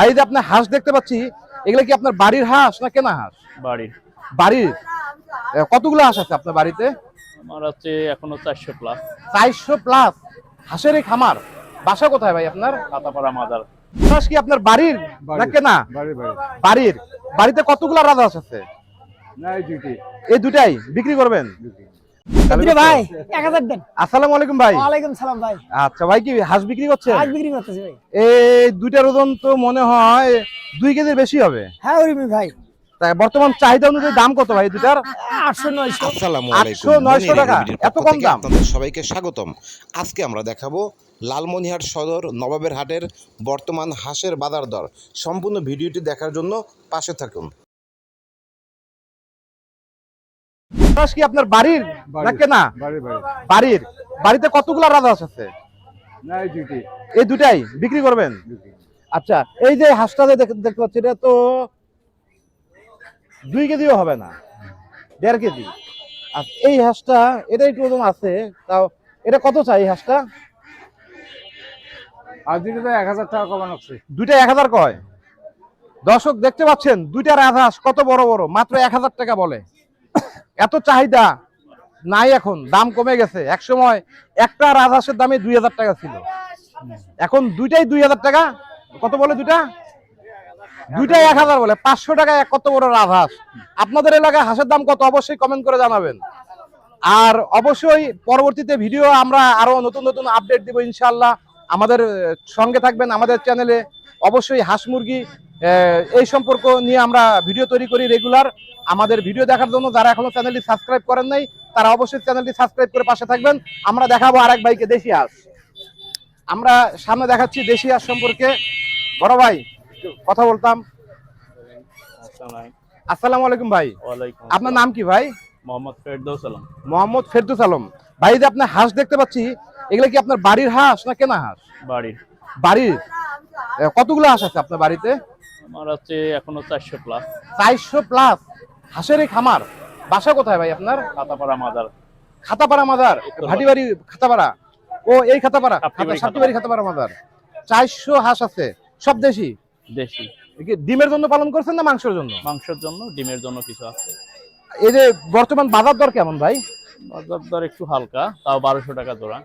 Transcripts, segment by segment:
ভাই যে আপনার হাঁস দেখতে পাচ্ছি এগুলো কি আপনার বাড়ির হাঁস না কেনা হাঁস? বাড়ির। বাড়ির? কতগুলো হাঁস আছে আপনার বাড়িতে? আমার হচ্ছে এখনও চারশো প্লাস চারশো প্লাস হাঁসের এই খামার? বাসা কোথায় ভাই আপনার? কাতাপাড়া মাদার হাঁস কি আপনার বাড়ির না কেনা? বাড়ি বাড়ি বাড়ির। বাড়িতে কতগুলো রাজা হাঁস আছে? না এই দুইটি এই দুটাই বিক্রি করবেন? ভাই এক হাজার দেন। আসসালামু আলাইকুম ভাই। ওয়ালাইকুম সালাম ভাই। আচ্ছা ভাই কি হাঁস বিক্রি করছেন? আজ বিক্রি করতেছি ভাই। এই দুইটার ওজন তো মনে হয় দুই কেজির বেশি হবে। হ্যাঁ উরিমি ভাই। তাই বর্তমান চাহিদা অনুযায়ী দাম কত ভাই দুটার আটশো নয়শো। আসসালামু 800, আলাইকুম। 900 মনির টাকা। এত কম দাম? সবাইকে স্বাগতম। আজকে আমরা দেখাবো লালমনিহাট সদর নবাবের হাটের বর্তমান হাঁসের বাজার দর। সম্পূর্ণ ভিডিওটি দেখার জন্য পাশে থাকুন। কি আপনার বাড়ির? না? বাড়ির। বাড়িতে কতগুলো আছে? এই দুটাই? বিক্রি করবেন? আচ্ছা এই যে হাঁসটা যে দেখতে পাচ্ছি এটা তো দুই কেজিও হবে না দেড় কেজি। আর এই হাঁসটা এটা একটু ওজন আছে তাও এটা কত চাই এই হাঁসটা? আর তো এক হাজার টাকা কমানো দুইটা এক হাজার কয়? দর্শক দেখতে পাচ্ছেন দুইটা রাজহাঁস কত বড় বড় মাত্র এক হাজার টাকা বলে। এত চাহিদা নাই এখন, দাম কমে গেছে। এক সময় একটা রাজহাঁসের দামে দুই হাজার টাকা ছিল। এখন দুইটাই দুই হাজার টাকা? কত বলে দুইটা? দুইটাই এক হাজার বলে। পাঁচশো টাকা এক কত বড় রাজহাঁস। আপনাদের এলাকায় হাঁসের দাম কত? অবশ্যই কমেন্ট করে জানাবেন। আর অবশ্যই পরবর্তীতে ভিডিও আমরা আরও নতুন নতুন আপডেট দিব ইনশাল্লাহ আমাদের সঙ্গে থাকবেন আমাদের চ্যানেলে অবশ্যই হাঁস মুরগি এই সম্পর্ক নিয়ে আমরা ভিডিও তৈরি করি রেগুলার। আমাদের ভিডিও দেখার জন্য যারা এখনও চ্যানেলটি সাবস্ক্রাইব করেন নাই তারা অবশ্যই চ্যানেলটি সাবস্ক্রাইব করে পাশে থাকবেন। আমরা দেখাবো আরেক ভাইকে দেশি হাঁস আমরা সামনে দেখাচ্ছি দেশি হাঁস সম্পর্কে। বড় ভাই কথা বলতাম। আসসালামু আলাইকুম ভাই। আপনার নাম কি ভাই? মোহাম্মদ ফেরদৌস আলম। মোহাম্মদ ফেরদুস আলম। ভাই যে আপনার হাঁস দেখতে পাচ্ছি এগুলো কি আপনার বাড়ির হাঁস না কেনা হাঁস? বাড়ির। বাড়ির? কতগুলো হাঁস আছে আপনার বাড়িতে? আমার হচ্ছে এখনও চারশো প্লাস চারশো প্লাস হাঁসের খামার। বাসা কোথায় ভাই আপনার? কাতাপাড়া মাদার। খাতাপাড়া মাদার। ভাটিবাড়ি খাতাপাড়া? ও এই খাতাপাড়া? খাতাপাড়া। মাদার। চারশো হাঁস আছে। সব দেশি? দেশি। ডিমের জন্য পালন করছেন না মাংসের জন্য? মাংসের জন্য ডিমের জন্য কিছু আছে। এই যে বর্তমান বাজার দর কেমন ভাই? বাজার দর একটু হালকা তাও বারোশো টাকা জোড়া।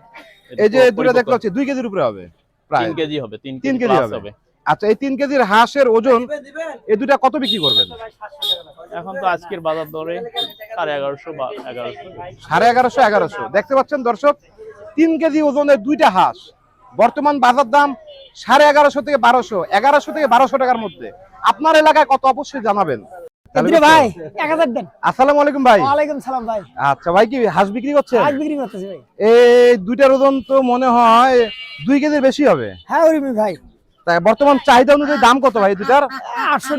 এই যে দুটো দেখতে পাচ্ছি দুই কেজির উপরে হবে। প্রায়। তিন কেজি হবে তিন তিন কেজি কেজি plus হবে। আচ্ছা এই তিন কেজির হাঁসের ওজন এই দুটা কত বিক্রি করবেন? এখন তো আজকের বাজার দরে সাড়ে এগারোশো বা এগারোশো। সাড়ে এগারোশো এগারোশো। দেখতে পাচ্ছেন দর্শক তিন কেজি ওজনের দুইটা হাঁস। বর্তমান বাজার দাম সাড়ে এগারোশো থেকে বারোশো এগারোশো থেকে বারোশো টাকার মধ্যে। আপনার এলাকায় কত অবশ্যই জানাবেন। ভাই এক হাজার দেন। আসসালামু আলাইকুম ভাই। ওয়ালাইকুম সালাম ভাই। আচ্ছা ভাই কি হাঁস বিক্রি করছেন? আজ বিক্রি করতেছি ভাই। এই দুইটার ওজন তো মনে হয় দুই কেজির বেশি হবে। হ্যাঁ উরিমি ভাই। তাই বর্তমান চাহিদা অনুযায়ী দাম কত ভাই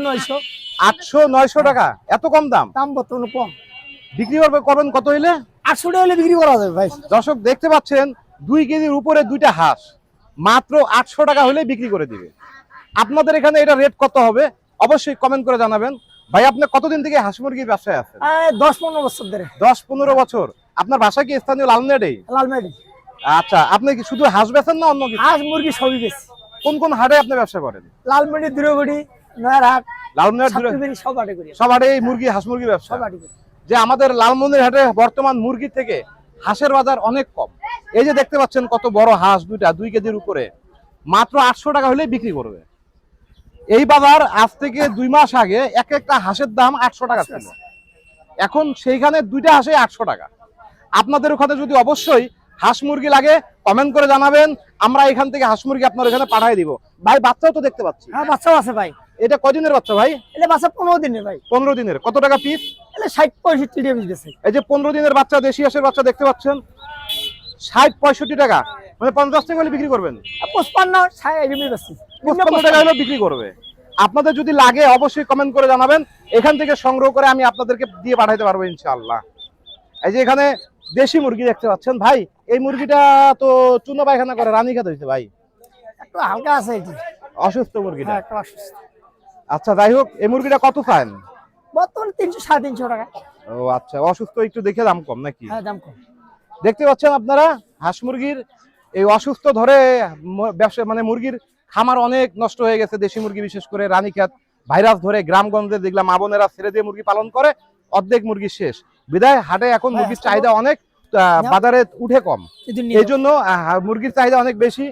নয়শো। টাকা। এত কম দাম? দাম বর্তমানে কম। বিক্রি করবে করবেন কত হইলে? আটশো টাকা হলে বিক্রি করা যাবে ভাই। দর্শক দেখতে পাচ্ছেন দুই কেজির উপরে দুইটা হাঁস। মাত্র আটশো টাকা হলে বিক্রি করে দিবে। আপনাদের এখানে এটা রেট কত হবে? অবশ্যই কমেন্ট করে জানাবেন। ভাই আপনি কতদিন থেকে হাঁস মুরগির ব্যবসায় আছেন? দশ পনেরো বছর ধরে। দশ পনেরো বছর। আপনার বাসা কি স্থানীয় লালনেডেই লালমেডি আচ্ছা আপনি কি শুধু হাঁস বেছেন না অন্য কিছু? হাঁস মুরগি সবই বেশি কোন কোন হাটে আপনি ব্যবসা করেন? লালমেডি দূরগড়ি নয়ারহাট লালমনিরহাট দূরে সাতক্ষীরাবাড়ি সব হাটে করি সব হাটে এই মুরগি হাঁস মুরগি ব্যবসা? সব হাটে করি যে আমাদের লালমন্দির হাটে বর্তমান মুরগি থেকে হাঁসের বাজার অনেক কম। এই যে দেখতে পাচ্ছেন কত বড় হাঁস দুইটা দুই কেজির উপরে। মাত্র আটশো টাকা হলেই বিক্রি করবে। এই বাজার আজ থেকে দুই মাস আগে এক একটা হাঁসের দাম আটশো টাকা ছিল। এখন সেইখানে দুইটা হাঁসে আটশো টাকা। আপনাদের ওখানে যদি অবশ্যই হাঁস মুরগি লাগে কমেন্ট করে জানাবেন। আমরা এখান থেকে হাঁস মুরগি আপনার ওখানে পাঠিয়ে দিব। ভাই বাচ্চাও তো দেখতে পাচ্ছি। হ্যাঁ বাচ্চাও আছে ভাই। এটা কদিনের বাচ্চা ভাই? এটা বাচ্চা পনেরো দিনের ভাই। পনেরো দিনের। কত টাকা পিস এটা ষাট পঁয়ষট্টি টাকা বেশি এই যে পনেরো দিনের বাচ্চা দেশি হাঁসের বাচ্চা দেখতে পাচ্ছেন। ষাট পঁয়ষট্টি টাকা। মানে পঞ্চাশ টাকা হলে বিক্রি করবেন? পঁচপান্ন টাকা হলেও বিক্রি করবে। আপনাদের যদি লাগে অবশ্যই কমেন্ট করে জানাবেন। এখান থেকে সংগ্রহ করে আমি আপনাদেরকে দিয়ে পাঠাইতে পারব ইনশাআল্লাহ। এই যে এখানে দেশি মুরগি দেখতে পাচ্ছেন। ভাই এই মুরগিটা তো চুনো পায়খানা করে রানী খেতে হয়েছে ভাই। একটু হালকা আছে এটি। অসুস্থ মুরগিটা? হ্যাঁ একটু অসুস্থ। আচ্ছা যাই হোক এই মুরগিটা কত চান বর্তমানে তিনশো সাড়ে তিনশো টাকা। ও আচ্ছা অসুস্থ একটু দেখে দাম কম নাকি? হ্যাঁ দাম কম। দেখতে পাচ্ছেন আপনারা হাঁস মুরগির এই অসুস্থ ধরে ব্যবসা মানে মুরগির খামার অনেক নষ্ট হয়ে গেছে দেশি মুরগি বিশেষ করে রানীখাত ভাইরাস ধরে গ্রামগঞ্জে দেখলাম আবনেরা ছেড়ে দিয়ে মুরগি পালন করে অর্ধেক মুরগি শেষ। বিদায় হাটে এখন মুরগির চাহিদা অনেক আহ, বাজারে উঠে কম। এই জন্য মুরগির চাহিদা অনেক বেশি।